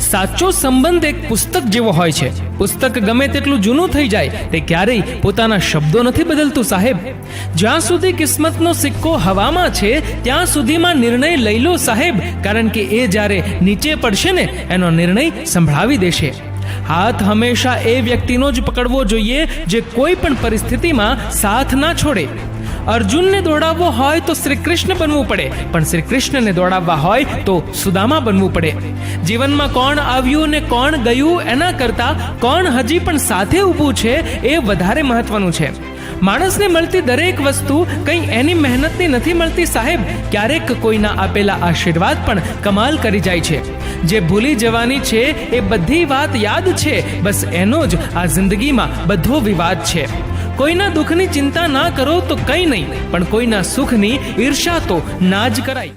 સાચો સંબંધ એક પુસ્તક જેવો હોય છે. પુસ્તક ગમે તેટલું જૂનું થઈ જાય, તે ક્યારેય પોતાના શબ્દો નથી બદલતું, સાહેબ. જ્યાં સુધી કિસ્મતનો સિક્કો હવામાં છે, ત્યાં સુધીમાં નિર્ણય લઈ લો, સાહેબ, કારણ કે એ જ્યારે નીચે પડશે ને, એનો નિર્ણય સંભળાવી દેશે. હાથ હંમેશા એ વ્યક્તિનો જ પકડવો જોઈએ, જે કોઈ પણ પરિસ્થિતિમાં સાથ ના છોડે. અર્જુનને દોડાવવો હોય તો શ્રી કૃષ્ણ બનવું પડે. પણ શ્રી કૃષ્ણને દોડાવવા હોય તો સુદામા બનવું પડે. જીવનમાં કોણ આવ્યું ને કોણ ગયું એના કરતા કોણ હજી પણ સાથે ઊભું છે એ વધારે મહત્વનું છે. માણસને મળતી દરેક વસ્તુ કંઈ એની મહેનતની નથી મળતી સાહેબ. ક્યારેક કોઈના આપેલા આશીર્વાદ પણ કમાલ કરી જાય છે. જે ભૂલી જવાની છે એ બધી વાત યાદ છે. બસ એનો જ આ જિંદગીમાં બધો વિવાદ છે. કોઈના દુઃખની ચિંતા ના કરો તો કંઈ નહીં. પણ કોઈના સુખની ઈર્ષા તો ના જ કરાય.